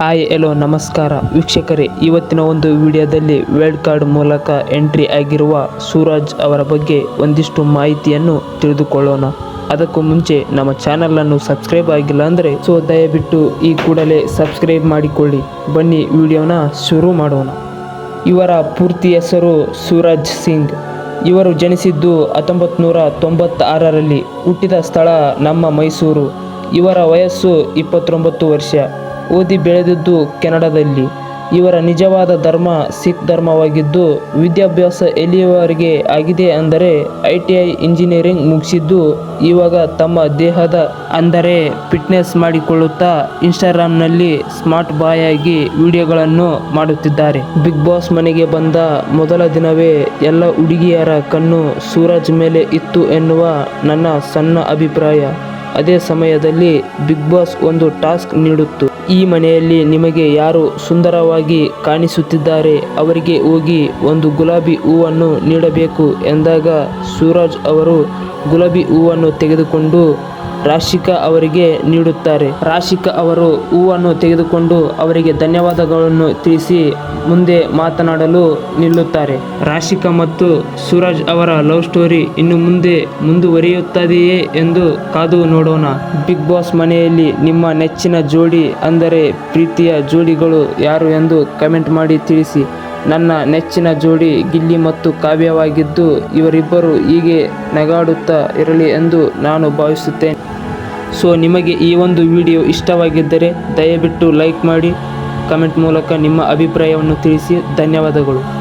Hi ಎಲ್ಲೋ ನಮಸ್ಕಾರ. ವೀಕ್ಷಕರೇ, ಇವತ್ತಿನ ಒಂದು ವಿಡಿಯೋದಲ್ಲಿ ವೇಲ್ಡ್ ಕಾರ್ಡ್ ಮೂಲಕ ಎಂಟ್ರಿ ಆಗಿರುವ ಸೂರಜ್ ಅವರ ಬಗ್ಗೆ ಒಂದಿಷ್ಟು ಮಾಹಿತಿಯನ್ನು ತಿಳಿದುಕೊಳ್ಳೋಣ. ಅದಕ್ಕೂ ಮುಂಚೆ ನಮ್ಮ ಚಾನಲನ್ನು ಸಬ್ಸ್ಕ್ರೈಬ್ ಆಗಿಲ್ಲ ಅಂದರೆ, ಸೊ ದಯವಿಟ್ಟು ಈ ಕೂಡಲೇ ಸಬ್ಸ್ಕ್ರೈಬ್ ಮಾಡಿಕೊಳ್ಳಿ. ಬನ್ನಿ, ವಿಡಿಯೋನ ಶುರು ಮಾಡೋಣ. ಇವರ ಪೂರ್ತಿ ಹೆಸರು ಸೂರಜ್ ಸಿಂಗ್. ಇವರು ಜನಿಸಿದ್ದು ಹತ್ತೊಂಬತ್ತು ನೂರ ತೊಂಬತ್ತಾರರಲ್ಲಿ ಹುಟ್ಟಿದ ಸ್ಥಳ ನಮ್ಮ ಮೈಸೂರು. ಇವರ ವಯಸ್ಸು ಇಪ್ಪತ್ತೊಂಬತ್ತು ವರ್ಷ. ಓದಿ ಬೆಳೆದಿದ್ದು ಕೆನಡಾದಲ್ಲಿ. ಇವರ ನಿಜವಾದ ಧರ್ಮ ಸಿಖ್ ಧರ್ಮವಾಗಿದ್ದು, ವಿದ್ಯಾಭ್ಯಾಸ ಎಲ್ಲಿಯವರೆಗೆ ಆಗಿದೆ ಅಂದರೆ ಐ ಟಿ ಐ ಇಂಜಿನಿಯರಿಂಗ್ ಮುಗಿಸಿದ್ದು, ಇವಾಗ ತಮ್ಮ ದೇಹದ ಅಂದರೆ ಫಿಟ್ನೆಸ್ ಮಾಡಿಕೊಳ್ಳುತ್ತಾ ಇನ್ಸ್ಟಾಗ್ರಾಮ್ನಲ್ಲಿ ಸ್ಮಾರ್ಟ್ ಬಾಯ್ ಆಗಿ ವಿಡಿಯೋಗಳನ್ನು ಮಾಡುತ್ತಿದ್ದಾರೆ. ಬಿಗ್ ಬಾಸ್ ಮನೆಗೆ ಬಂದ ಮೊದಲ ದಿನವೇ ಎಲ್ಲ ಹುಡುಗಿಯರ ಕಣ್ಣು ಸೂರಜ್ ಮೇಲೆ ಇತ್ತು ಎನ್ನುವ ನನ್ನ ಸಣ್ಣ ಅಭಿಪ್ರಾಯ. ಅದೇ ಸಮಯದಲ್ಲಿ ಬಿಗ್ ಬಾಸ್ ಒಂದು ಟಾಸ್ಕ್ ನೀಡುತ್ತು. ಈ ಮನೆಯಲ್ಲಿ ನಿಮಗೆ ಯಾರು ಸುಂದರವಾಗಿ ಕಾಣಿಸುತ್ತಿದ್ದಾರೆ ಅವರಿಗೆ ಹೋಗಿ ಒಂದು ಗುಲಾಬಿ ಹೂವನ್ನು ನೀಡಬೇಕು ಎಂದಾಗ ಸೂರಜ್ ಅವರು ಗುಲಾಬಿ ಹೂವನ್ನು ತೆಗೆದುಕೊಂಡು ರಾಶಿಕಾ ಅವರಿಗೆ ನೀಡುತ್ತಾರೆ. ರಾಶಿಕಾ ಅವರು ಹೂವನ್ನು ತೆಗೆದುಕೊಂಡು ಅವರಿಗೆ ಧನ್ಯವಾದಗಳನ್ನು ತಿಳಿಸಿ ಮುಂದೆ ಮಾತನಾಡಲು ನಿಲ್ಲುತ್ತಾರೆ. ರಾಶಿಕಾ ಮತ್ತು ಸೂರಜ್ ಅವರ ಲವ್ ಸ್ಟೋರಿ ಇನ್ನು ಮುಂದೆ ಮುಂದುವರಿಯುತ್ತದೆಯೇ ಎಂದು ಕಾದು ನೋಡೋಣ. ಬಿಗ್ ಬಾಸ್ ಮನೆಯಲ್ಲಿ ನಿಮ್ಮ ನೆಚ್ಚಿನ ಜೋಡಿ ಅಂದರೆ ಪ್ರೀತಿಯ ಜೋಡಿಗಳು ಯಾರು ಎಂದು ಕಮೆಂಟ್ ಮಾಡಿ ತಿಳಿಸಿ. ನನ್ನ ನೆಚ್ಚಿನ ಜೋಡಿ ಗಿಲ್ಲಿ ಮತ್ತು ಕಾವ್ಯವಾಗಿದ್ದು ಇವರಿಬ್ಬರು ಹೀಗೆ ನಗಾಡುತ್ತಾ ಇರಲಿ ಎಂದು ನಾನು ಭಾವಿಸುತ್ತೇನೆ. ಸೊ, ನಿಮಗೆ ಈ ಒಂದು ವಿಡಿಯೋ ಇಷ್ಟವಾಗಿದ್ದರೆ ದಯವಿಟ್ಟು ಲೈಕ್ ಮಾಡಿ, ಕಮೆಂಟ್ ಮೂಲಕ ನಿಮ್ಮ ಅಭಿಪ್ರಾಯವನ್ನು ತಿಳಿಸಿ. ಧನ್ಯವಾದಗಳು.